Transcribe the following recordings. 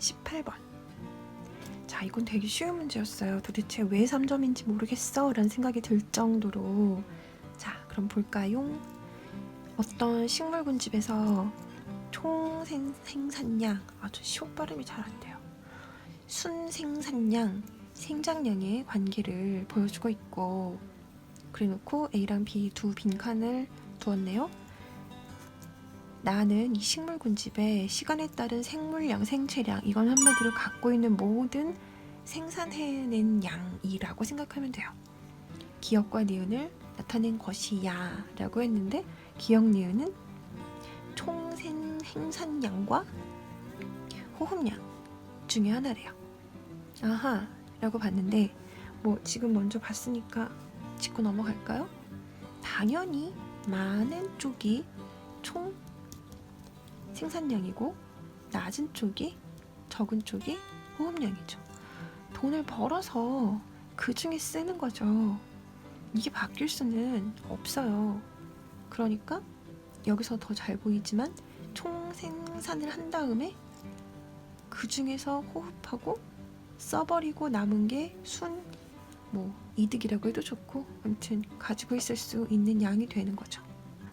18번. 자, 이건 되게 쉬운 문제였어요. 도대체 왜 3점인지 모르겠어. 라는 생각이 들 정도로. 자, 그럼 볼까요? 어떤 식물군집에서 총 생, 생산량, 아주 시옷 발음이 잘 안 돼요. 순생산량, 생장량의 관계를 보여주고 있고, 그래 놓고 A랑 B 두 빈칸을 두었네요. 나는 이 식물군집의 시간에 따른 생물량, 생체량, 이건 한마디로 갖고 있는 모든 생산해낸 양이라고 생각하면 돼요. 기억과 니은을 나타낸 것이야 라고 했는데 기억 니은은 총 생, 생산량과 호흡량 중에 하나래요. 아하 라고 봤는데 뭐 지금 먼저 봤으니까 짚고 넘어갈까요? 당연히 많은 쪽이 총 생산량이고 낮은 쪽이 적은 쪽이 호흡량이죠. 돈을 벌어서 그 중에 쓰는 거죠. 이게 바뀔 수는 없어요. 그러니까 여기서 더 잘 보이지만 총 생산을 한 다음에 그 중에서 호흡하고 써버리고 남은 게 순 뭐 이득이라고 해도 좋고 아무튼 가지고 있을 수 있는 양이 되는 거죠.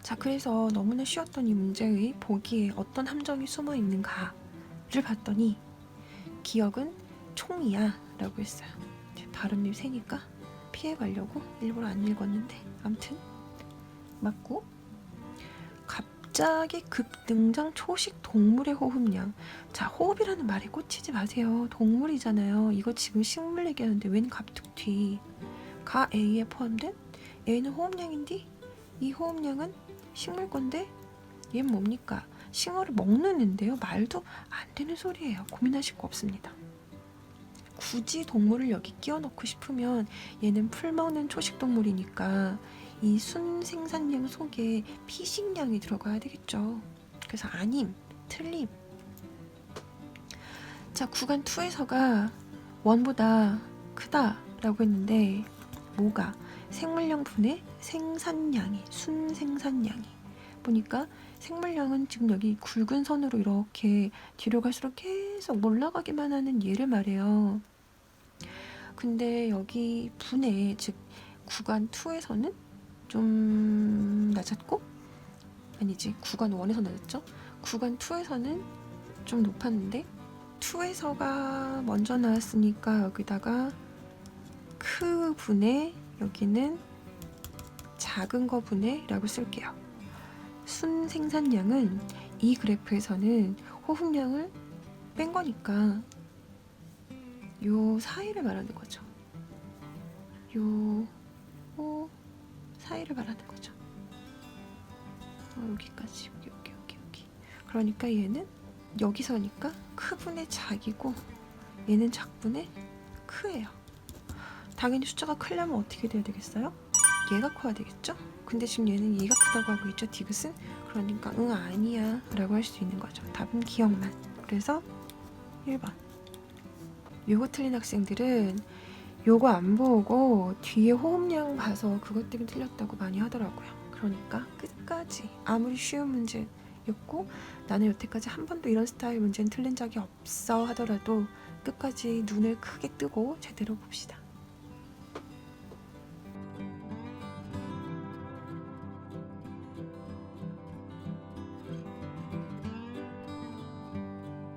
자 그래서 너무나 쉬웠던 이 문제의 보기에 어떤 함정이 숨어 있는가를 봤더니 기억은 총이야 라고 했어요. 제 발음이 세니까 피해가려고 일부러 안 읽었는데 아무튼 맞고 갑자기 급등장 초식 동물의 호흡량. 자 호흡이라는 말에 꽂히지 마세요. 동물이잖아요. 이거 지금 식물 얘기하는데 웬 갑툭튀. 가 A에 포함된 A는 호흡량인데 이 호흡량은 식물 건데 얘는 뭡니까? 싱어를 먹는 앤데요. 말도 안 되는 소리예요. 고민하실 거 없습니다. 굳이 동물을 여기 끼워 넣고 싶으면 얘는 풀 먹는 초식 동물이니까 이 순 생산량 속에 피식량이 들어가야 되겠죠. 그래서 아님, 틀림. 자, 구간 2에서가 원보다 크다라고 했는데 뭐가? 생물량 분의 생산량이 순 생산량이 보니까 생물량은 지금 여기 굵은 선으로 이렇게 뒤로 갈수록 계속 올라가기만 하는 얘를 말해요. 근데 여기 분해 즉 구간 2에서는 좀 낮았고 아니지 구간 1에서 낮았죠 구간 2에서는 좀 높았는데 2에서가 먼저 나왔으니까 여기다가 크 분의 여기는 작은 거 분해라고 쓸게요 순 생산량은 이 그래프에서는 호흡량을 뺀 거니까 요 사이를 말하는 거죠 요 호 사이를 말하는 거죠. 어, 여기까지 여기 여기 여기 여기. 그러니까 얘는 여기서니까 크분의 작이고 얘는 작분의 크예요. 당연히 숫자가 크려면 어떻게 돼야 되겠어요? 얘가 커야 되겠죠? 근데 지금 얘는 얘가 크다고 하고 있죠, 디귿은? 그러니까 응 아니야 라고 할 수 있는 거죠. 답은 기억만. 그래서 1번. 요거 틀린 학생들은 요거 안 보고 뒤에 호흡량 봐서 그것 때문에 틀렸다고 많이 하더라고요. 그러니까 끝까지 아무리 쉬운 문제였고 나는 여태까지 한 번도 이런 스타일 문제는 틀린 적이 없어 하더라도 끝까지 눈을 크게 뜨고 제대로 봅시다.